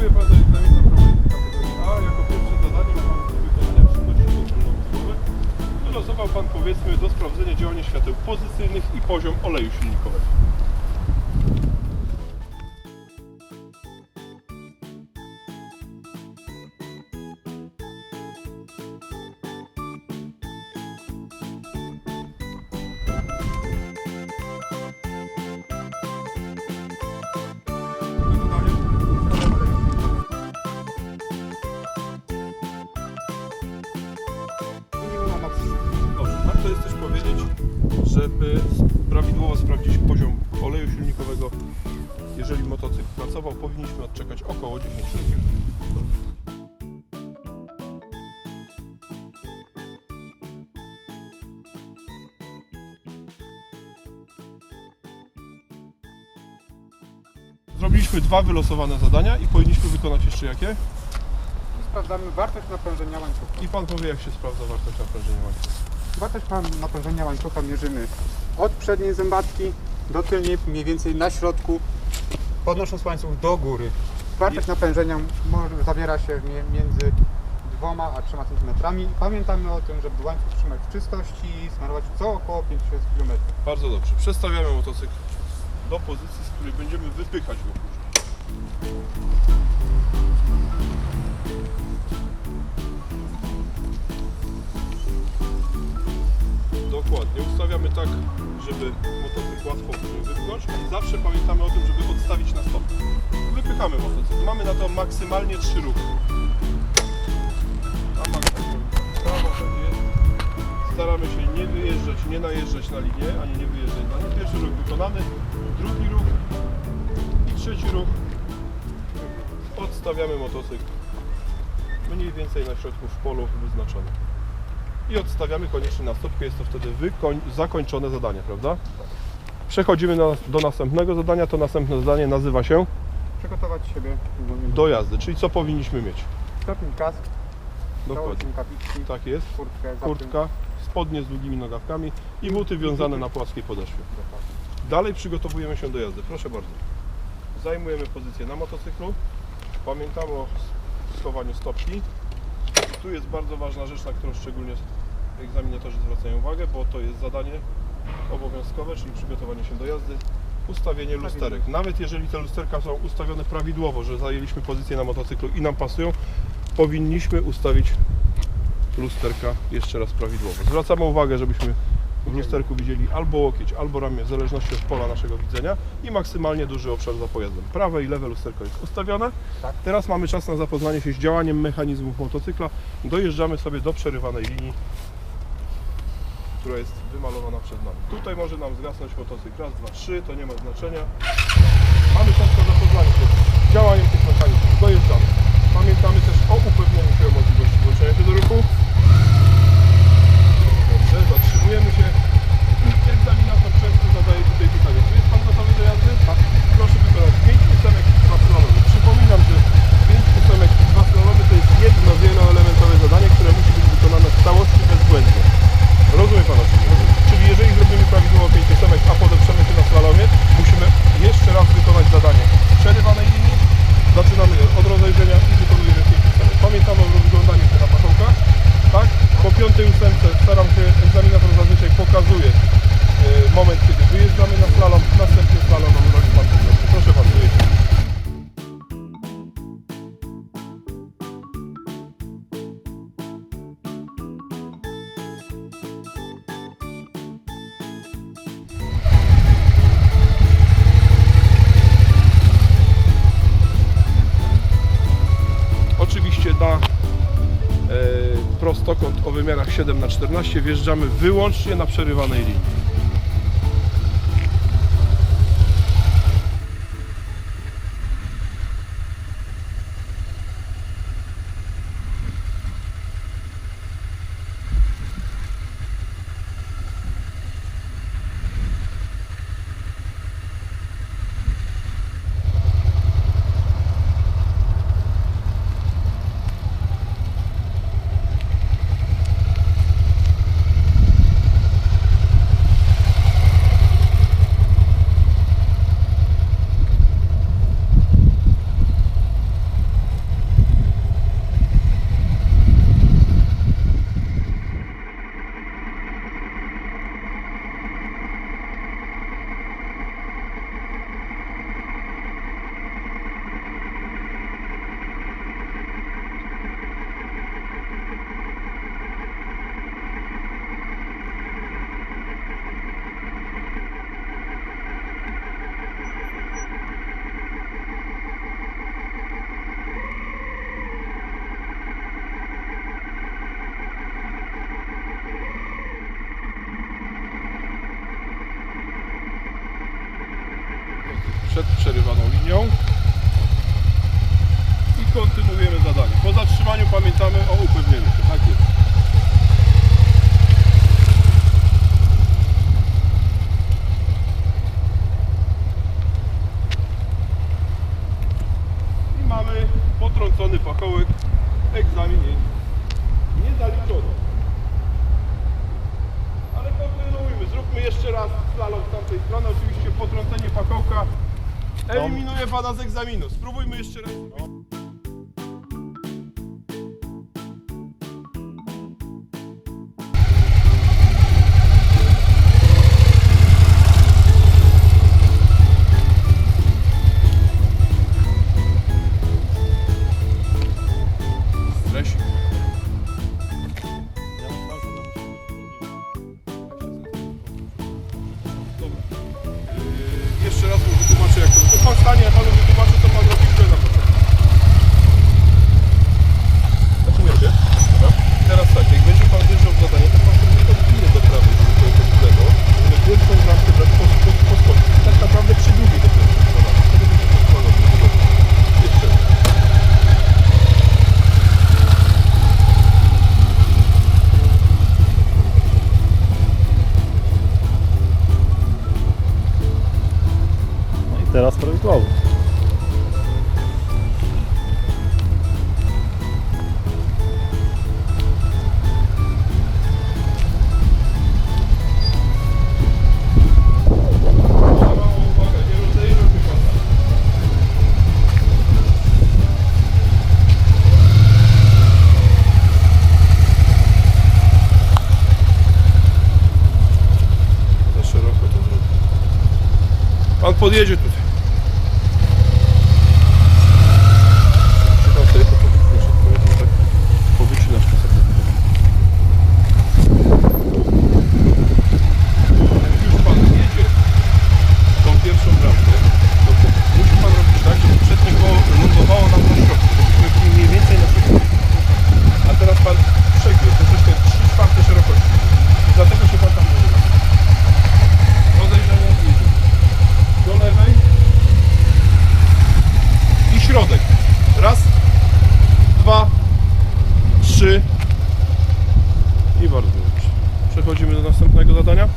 Przystępuje Pan do egzaminu prowadzi kategorii A. Jako pierwsze zadanie ma Pan wykonania czynności kontrolno-wzrokowych. Wylosował Pan powiedzmy do sprawdzenia działania świateł pozycyjnych i poziom oleju silnikowego. Prawidłowo sprawdzić poziom oleju silnikowego. Jeżeli motocykl pracował, powinniśmy odczekać około 10 sekund. Zrobiliśmy dwa wylosowane zadania i powinniśmy wykonać jeszcze jakie? Sprawdzamy wartość napężenia łańcucha. I Pan powie, jak się sprawdza wartość napężenia łańcucha. Wartość napężenia łańcucha mierzymy od przedniej zębatki do tylnej, mniej więcej na środku, podnosząc łańcuch do góry. Wartość napężenia może, zawiera się między 2 a 3 cm. Pamiętamy o tym, żeby łańcuch trzymać w czystości i smarować co około 5-6 km. Bardzo dobrze. Przestawiamy motocykl do pozycji, z której będziemy wypychać go później. Dokładnie. Ustawiamy tak, żeby motocykl łatwo wypchnąć i zawsze pamiętamy o tym, żeby odstawić na stop. Wypychamy motocykl. Mamy na to maksymalnie trzy ruchy. A maksymalnie. Prawo. Staramy się nie wyjeżdżać, nie najeżdżać na linię, ani nie wyjeżdżać na nią. Pierwszy ruch wykonany, drugi ruch i trzeci ruch. Odstawiamy motocykl mniej więcej na środku w polu wyznaczony. I odstawiamy koniecznie na stopkę, jest to wtedy zakończone zadanie, prawda? Przechodzimy na, do następnego zadania. To następne zadanie nazywa się Przygotować siebie do jazdy, czyli co powinniśmy mieć. Stopnik kask, Dokładnie. Tak jest. kurtkę, Kurtka, spodnie z długimi nogawkami i buty wiązane na płaskiej podeszwie. Dalej przygotowujemy się do jazdy. Proszę bardzo. Zajmujemy pozycję na motocyklu. Pamiętamy o schowaniu stopki. Tu jest bardzo ważna rzecz, na którą szczególnie egzaminatorzy zwracają uwagę, bo to jest zadanie obowiązkowe, czyli przygotowanie się do jazdy. Ustawienie lusterek. Nawet jeżeli te lusterka są ustawione prawidłowo, że zajęliśmy pozycję na motocyklu i nam pasują, powinniśmy ustawić lusterka jeszcze raz prawidłowo. Zwracamy uwagę, żebyśmy w lusterku widzieli albo łokieć, albo ramię, w zależności od pola naszego widzenia i maksymalnie duży obszar za pojazdem. Prawe i lewe lusterko jest ustawione. Tak. Teraz mamy czas na zapoznanie się z działaniem mechanizmów motocykla. Dojeżdżamy sobie do przerywanej linii, która jest wymalowana przed nami. Tutaj może nam zgasnąć motocykl. Raz, dwa, trzy, to nie ma znaczenia. Mamy czas na zapoznanie się z działaniem tych mechanizmów. Dojeżdżamy. Pamiętamy też o upewnieniu się o możliwości włączenia się do ruchu. Dobrze, zatrzymujemy się. Egzaminator często zadaje tutaj pytanie. Czy jest Pan gotowy do jazdy? Tak. Proszę wykonać 5 ósemek i 2 slalomy. Przypominam, że 5 ósemek i 2 slalomy to jest jedno wieloelementowe zadanie, które musi być wykonane w całości bezbłędnie. Rozumie Pan o czym? Czyli jeżeli prostokąt o wymiarach 7 na 14 wjeżdżamy wyłącznie na przerywanej linii. Przed przerywaną linią. I kontynuujemy zadanie. Po zatrzymaniu pamiętamy o upewnieniu się. Tak jest. I mamy potrącony pachołek. Egzamin jest niezaliczony. Ale kontynuujmy. Zróbmy jeszcze raz slalom z tamtej strony. Oczywiście potrącenie pachołka eliminuje Pana z egzaminu. Spróbujmy jeszcze raz. Pan stanie, ja panu wytłumaczę, co pan robi w na początku. Dobra. Teraz tak, jak będzie pan wjeżdżał w zadanie, to pan powinien to pilnie do prawej, w. Żeby pierwszą bramkę brać po, po, po skoku. Tak naprawdę przy drugiej dopiero. Dobra. Zrobił. Pan podjedzie tutaj. Czy pan sobie to powycinasz odpowiednio, tak? Powycinasz to sobie. Jak już pan jedzie tą pierwszą bramkę, to musi pan robić tak, żeby przednie koło lądowało nam na środku, żebyśmy byli mniej więcej na środku. A teraz pan przegiął troszeczkę 3 czwarte szerokości. I dlatego się pan tam nie uda. Rozejrzenie jedzie. Do lewej i środek. Raz, dwa, trzy i bardzo dobrze. Przechodzimy do następnego zadania.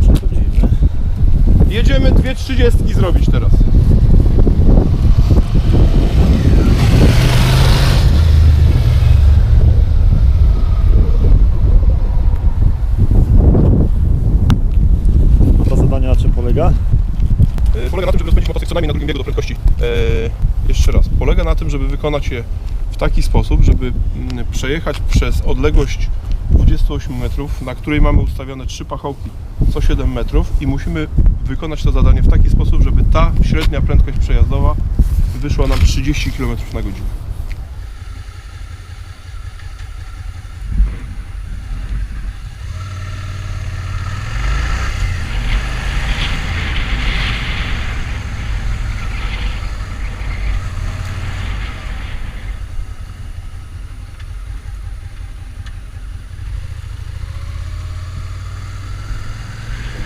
Przechodzimy. Jedziemy dwie trzydziestki zrobić teraz. To zadanie na czym polega? E, Polega na tym, żeby rozpędzić motocykl co najmniej na drugim biegu do prędkości. E, jeszcze raz. Polega na tym, żeby wykonać je w taki sposób, żeby mm, przejechać przez odległość 28 metrów, na której mamy ustawione trzy pachołki co 7 metrów i musimy wykonać to zadanie w taki sposób, żeby ta średnia prędkość przejazdowa wyszła nam 30 km na godzinę.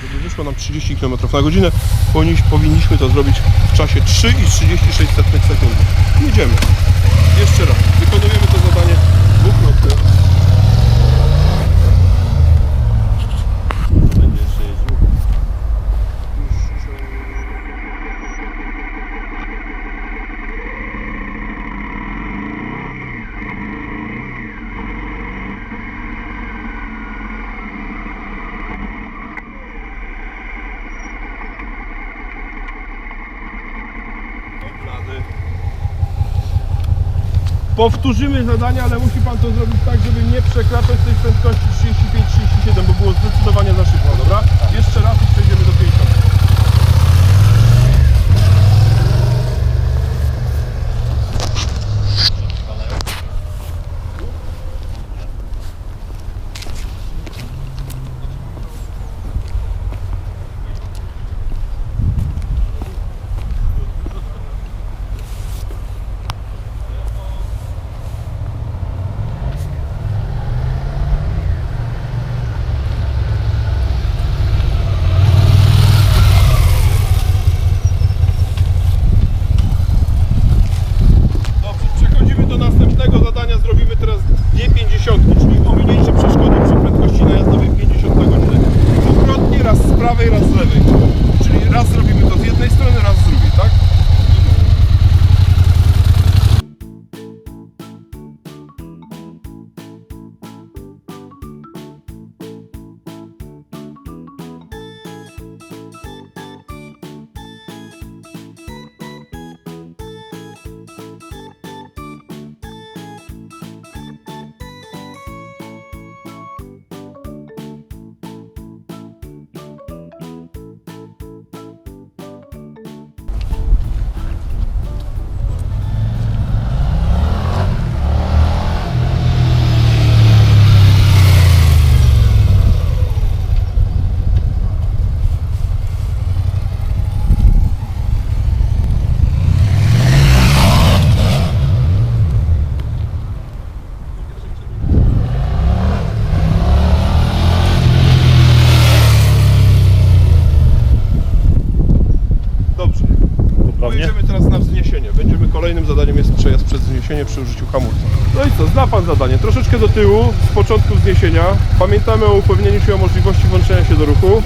Żeby wyszło nam 30 km na godzinę, powinniś- powinniśmy to zrobić w czasie 3,36 sekundy. Jedziemy. Jeszcze raz. Wykonujemy to zadanie dwukrotnie. Będzie jeszcze jeździł. Oblady. Powtórzymy zadanie, ale musi Pan to zrobić tak, żeby nie przekraczać tej prędkości 35-37, bo wzniesienie przy użyciu hamulca. No i co, zna Pan zadanie. Troszeczkę do tyłu, z początku wzniesienia. Pamiętamy o upewnieniu się o możliwości włączenia się do ruchu.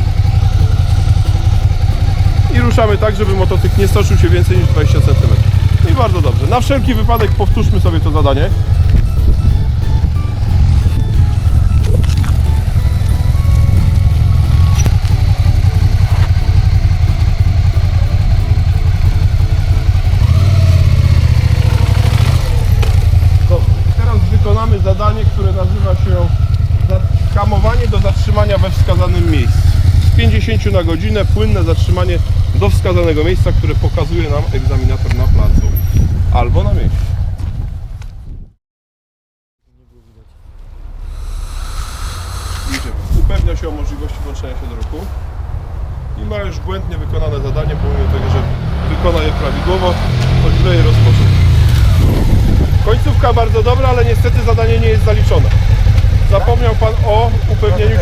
I ruszamy tak, żeby motocykl nie stoczył się więcej niż 20 cm. I bardzo dobrze. Na wszelki wypadek powtórzmy sobie to zadanie. Zadanie, które nazywa się hamowanie do zatrzymania we wskazanym miejscu. Z 50 na godzinę płynne zatrzymanie do wskazanego miejsca, które pokazuje nam egzaminator na placu albo na mieście. Upewnia się o możliwości włączenia się do ruchu i ma już błędnie wykonane zadanie, pomimo tego, że wykona je prawidłowo, to źle je. Końcówka bardzo dobra, ale niestety zadanie nie jest zaliczone. Zapomniał Pan o upewnieniu